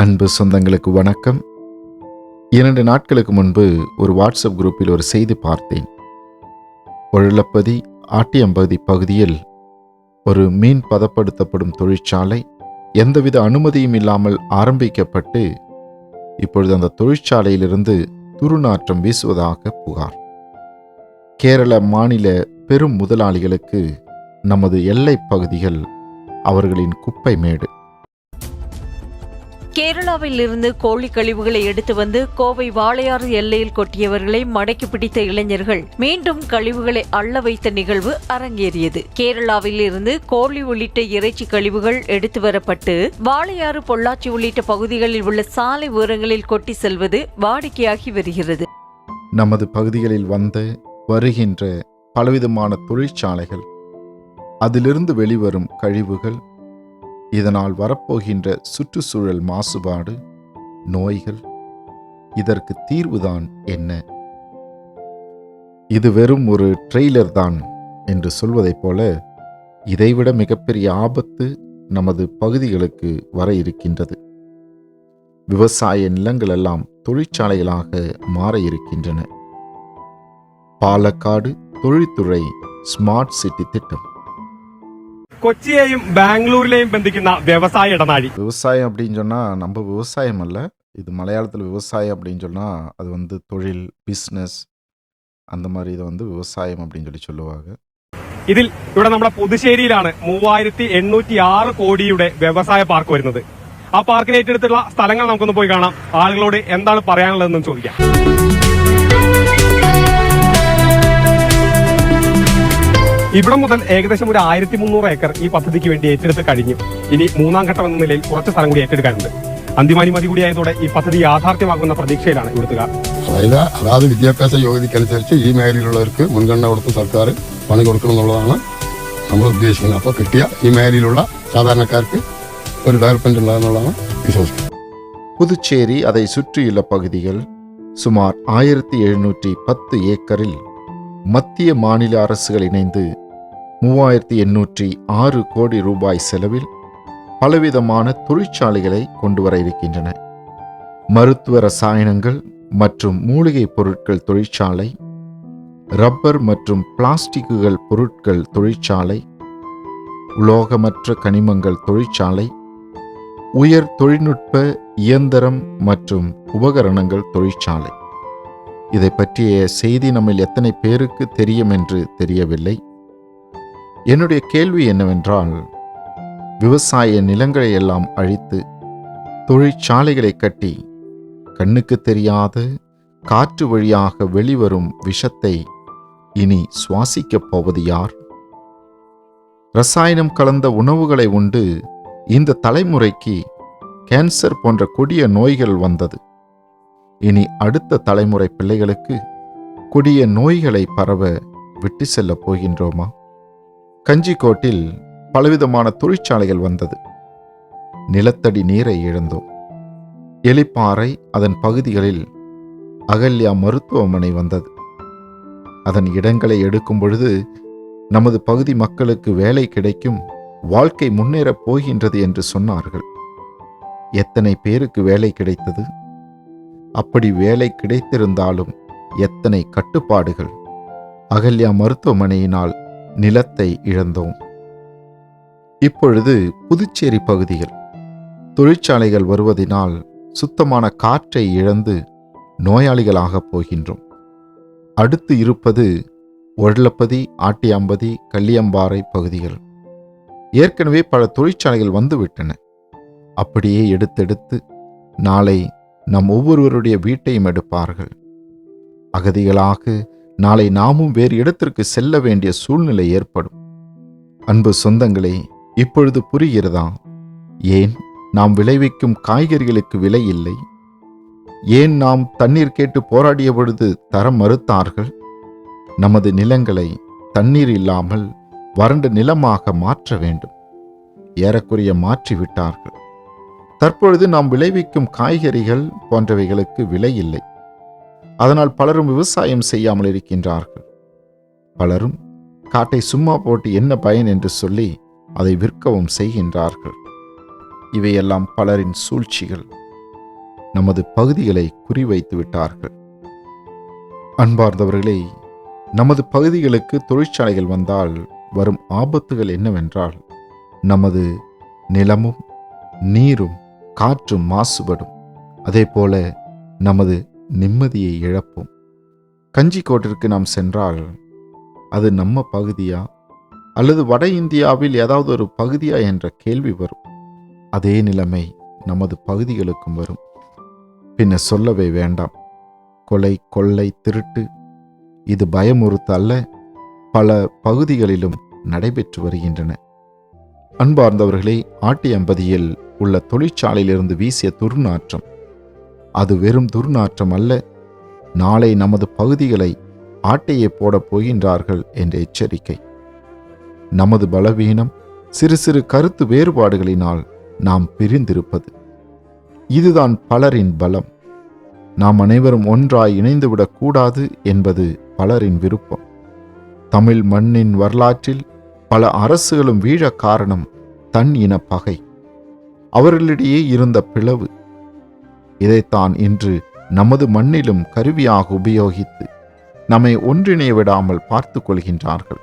அன்பு சொந்தங்களுக்கு வணக்கம். இரண்டு நாட்களுக்கு முன்பு ஒரு வாட்ஸ்அப் குரூப்பில் ஒரு செய்தி பார்த்தேன். ஒழலப்பதி ஆட்டியம்பதி பகுதியில் ஒரு மீன் பதப்படுத்தப்படும் தொழிற்சாலை எந்தவித அனுமதியும் இல்லாமல் ஆரம்பிக்கப்பட்டு இப்பொழுது அந்த தொழிற்சாலையிலிருந்து துருநாற்றம் வீசுவதாக புகார். கேரள மாநில பெரும் முதலாளிகளுக்கு நமது எல்லைப் பகுதிகள் அவர்களின் குப்பை மேடு. கேரளாவில் இருந்து கோழி கழிவுகளை எடுத்து வந்து கோவை வாளையாறு எல்லையில் கொட்டியவர்களை மடக்கி பிடித்த இளைஞர்கள் மீண்டும் கழிவுகளை அள்ள வைத்த நிகழ்வு அரங்கேறியது. கேரளாவில் இருந்து கோழி உள்ளிட்ட இறைச்சி கழிவுகள் எடுத்து வரப்பட்டு வாளையாறு பொள்ளாச்சி உள்ளிட்ட பகுதிகளில் உள்ள சாலை ஓரங்களில் கொட்டி செல்வது வாடிக்கையாகி வருகிறது. நமது பகுதிகளில் வந்த வருகின்ற பலவிதமான தொழிற்சாலைகள் அதிலிருந்து வெளிவரும் கழிவுகள் இதனால் வரப்போகின்ற சுற்றுச்சூழல் மாசுபாடு நோய்கள் இதற்கு தீர்வுதான் என்ன? இது வெறும் ஒரு ட்ரெய்லர் தான் என்று சொல்வதைப் போல இதைவிட மிகப்பெரிய ஆபத்து நமது பகுதிகளுக்கு வர இருக்கின்றது. விவசாய நிலங்கள் எல்லாம் தொழிற்சாலைகளாக மாற இருக்கின்றன. பாலக்காடு தொழில்துறை ஸ்மார்ட் சிட்டி திட்டம். കൊച്ചിയെയും ബാംഗ്ലൂരിലെയും ബന്ധിക്കുന്ന വ്യവസായ ഇടനാഴി விவசாயம் அப்படின்னு சொன்னால் நம்ம விவசாயம் அல்ல இது மலையாளத்தில் விவசாயம் அப்படின்னு சொன்னால் அது வந்து தொழில் பிஸ்னஸ் அந்த மாதிரி இதை வந்து விவசாயம் அப்படின்னு சொல்லி சொல்லுவாங்க ഇതിൽ ഇവിടെ നമ്മുടെ പുതുശ്ശേരിയിലാണ് മൂവായിരത്തി എണ്ണൂറ്റി ആറ് കോടിയുടെ വ്യവസായ പാർക്ക് വരുന്നത് ആ പാർക്കിന് ഏറ്റെടുത്തുള്ള സ്ഥലങ്ങൾ നമുക്കൊന്ന് പോയി കാണാം ആളുകളോട് എന്താണ് പറയാനുള്ളതെന്നും ചോദിക്കാം ഇവിടെ മുതൽ ഏകദേശം ഒരു ആയിരത്തി മുന്നൂറ് ഏക്കർ ഈ പദ്ധതിക്ക് വേണ്ടി ഏറ്റെടുത്ത് കഴിഞ്ഞു. ഇനി മൂന്നാം ഘട്ടം എന്ന നിലയിൽ കുറച്ച് സ്ഥലം കൂടി ഏറ്റെടുക്കാനുണ്ട്. അന്തിമാനുമതി കൂടിയായതോടെ ഈ പദ്ധതി യാഥാർത്ഥ്യമാകുന്ന പ്രതീക്ഷയിലാണ് ഇവിടുത്തുകാർ. അതായത് അതാത് വിദ്യാഭ്യാസ യോഗ്യതയ്ക്കനുസരിച്ച് ഈ മേഖലയിലുള്ളവർക്ക് മുൻഗണന കൊടുത്ത് സർക്കാർ പണി കൊടുക്കണം എന്നുള്ളതാണ് നമ്മൾ ഉദ്ദേശിക്കുന്നത്. അപ്പോൾ കിട്ടിയ ഈ മേഖലയിലുള്ള സാധാരണക്കാർക്ക് ഒരു ഡെവലപ്മെന്റ് ഉള്ളതെന്നുള്ളതാണ് വിശ്വസിക്കുന്നത്. പുതുച്ചേരി അതേ ചുറ്റിയുള്ള പകുതികൾ സുമാർ ആയിരത്തി എഴുന്നൂറ്റി പത്ത് ഏക്കറിൽ மத்திய மாநில அரசுகள் இணைந்து மூவாயிரத்தி எண்ணூற்றி ஆறு கோடி ரூபாய் செலவில் பலவிதமான தொழிற்சாலைகளை கொண்டு வர இருக்கின்றன. மருத்துவ ரசாயனங்கள் மற்றும் மூலிகை பொருட்கள் தொழிற்சாலை ரப்பர் மற்றும் பிளாஸ்டிக்குகள் பொருட்கள் தொழிற்சாலை உலோகமற்ற கனிமங்கள் தொழிற்சாலை உயர் தொழில்நுட்ப இயந்திரம் மற்றும் உபகரணங்கள் தொழிற்சாலை. இதை பற்றிய செய்தி நம்மில் எத்தனை பேருக்கு தெரியும் என்று தெரியவில்லை. என்னுடைய கேள்வி என்னவென்றால் விவசாய நிலங்களை எல்லாம் அழித்து தொழிற்சாலைகளை கட்டி கண்ணுக்கு தெரியாத காற்று வழியாக வெளிவரும் விஷத்தை இனி சுவாசிக்கப் போவது யார்? ரசாயனம் கலந்த உணவுகளை உண்டு இந்த தலைமுறைக்கு கேன்சர் போன்ற கொடிய நோய்கள் வந்தது. இனி அடுத்த தலைமுறை பிள்ளைகளுக்கு கொடிய நோய்களை பரவ விட்டு செல்லப் போகின்றோமா? கஞ்சிக்கோட்டில் பலவிதமான தொழிற்சாலைகள் வந்தது. நிலத்தடி நீரை இழந்தோம். எலிப்பாறை அதன் பகுதிகளில் அகல்யா மருத்துவமனை வந்தது. அதன் இடங்களை எடுக்கும் பொழுது நமது பகுதி மக்களுக்கு வேலை கிடைக்கும் வாழ்க்கை முன்னேறப் போகின்றது என்று சொன்னார்கள். எத்தனை பேருக்கு வேலை கிடைத்தது? அப்படி வேலை கிடைத்திருந்தாலும் எத்தனை கட்டுப்பாடுகள். அகல்யா மருத்துவமனையினால் நிலத்தை இழந்தோம். இப்பொழுது புதுச்சேரி பகுதிகள் தொழிற்சாலைகள் வருவதினால் சுத்தமான காற்றை இழந்து நோயாளிகளாகப் போகின்றோம். அடுத்து இருப்பது ஒழலப்பதி ஆட்டியாம்பதி கள்ளியம்பாறை பகுதிகள். ஏற்கனவே பல தொழிற்சாலைகள் வந்துவிட்டன. அப்படியே எடுத்தெடுத்து நாளை நம் ஒவ்வொருவருடைய வீட்டையும் எடுப்பார்கள். அகதிகளாக நாளை நாமும் வேறு இடத்திற்கு செல்ல வேண்டிய சூழ்நிலை ஏற்படும். அன்பு சொந்தங்களே இப்பொழுது புரிகிறதா? ஏன் நாம் விளைவிக்கும் காய்கறிகளுக்கு விலை இல்லை? ஏன் நாம் தண்ணீர் கேட்டு போராடிய பொழுது தர மறுத்தார்கள்? நமது நிலங்களை தண்ணீர் இல்லாமல் வறண்ட நிலமாக மாற்ற வேண்டும். ஏறக்குறைய மாற்றிவிட்டார்கள். தற்பொழுது நாம் விளைவிக்கும் காய்கறிகள் போன்றவைகளுக்கு விலை இல்லை. அதனால் பலரும் விவசாயம் செய்யாமல் இருக்கின்றார்கள். பலரும் காட்டை சும்மா போட்டு என்ன பயன் என்று சொல்லி அதை விற்கவும் செய்கின்றார்கள். இவையெல்லாம் பலரின் சூழ்ச்சிகள். நமது பகுதிகளை குறிவைத்து விட்டார்கள். அன்பார்ந்தவர்களே நமது பகுதிகளுக்கு தொழிற்சாலைகள் வந்தால் வரும் ஆபத்துகள் என்னவென்றால் நமது நிலமும் நீரும் காற்று மாசுபடும். அதே போல நமது நிம்மதியை இழப்போம். கஞ்சிக்கோட்டிற்கு நாம் சென்றால் அது நம்ம பகுதியா? அல்லது வட இந்தியாவில் ஏதாவது ஒரு பகுதியா என்ற கேள்வி வரும். அதே நிலைமை நமது பகுதிகளுக்கும் வரும். பின்ன சொல்லவே வேண்டாம். கொலை கொள்ளை திருட்டு இது பயமுறுத்த அல்ல பல பகுதிகளிலும் நடைபெற்று வருகின்றன. அன்பார்ந்தவர்களே ஆட்டியம்பதியில் உள்ள தொழிற்சாலையிலிருந்து வீசிய துர்நாற்றம். அது வெறும் துர்நாற்றம் அல்ல நாளை நமது பகுதிகளை ஆட்டையே போடப் போகின்றார்கள் என்ற எச்சரிக்கை. நமது பலவீனம் சிறு சிறு கருத்து வேறுபாடுகளினால் நாம் பிரிந்திருப்பது. இதுதான் பலரின் பலம். நாம் அனைவரும் ஒன்றாய் இணைந்துவிடக் கூடாது என்பது பலரின் விருப்பம். தமிழ் மண்ணின் வரலாற்றில் பல அரசுகளும் வீழ காரணம் தன் இன பகை. அவர்களிடையே இருந்த பிளவு. இதைத்தான் இன்று நமது மண்ணிலும் கருவியாக உபயோகித்து நம்மை ஒன்றிணைய விடாமல் பார்த்து கொள்கின்றார்கள்.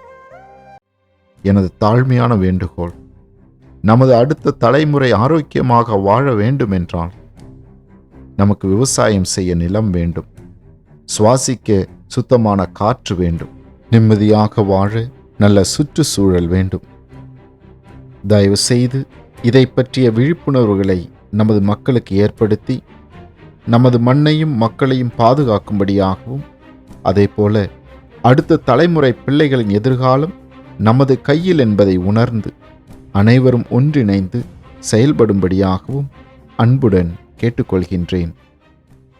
எனது தாழ்மையான வேண்டுகோள் நமது அடுத்த தலைமுறை ஆரோக்கியமாக வாழ வேண்டுமென்றால் நமக்கு விவசாயம் செய்ய நிலம் வேண்டும். சுவாசிக்க சுத்தமான காற்று வேண்டும். நிம்மதியாக வாழ நல்ல சுற்றுச்சூழல் வேண்டும். தயவு செய்து இதை பற்றிய விழிப்புணர்வுகளை நமது மக்களுக்கு ஏற்படுத்தி நமது மண்ணையும் மக்களையும் பாதுகாக்கும்படியாகவும் அதேபோல அடுத்த தலைமுறை பிள்ளைகளின் எதிர்காலம் நமது கையில் என்பதை உணர்ந்து அனைவரும் ஒன்றிணைந்து செயல்படும்படியாகவும் அன்புடன் கேட்டுக்கொள்கின்றேன்.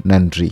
நன்றி.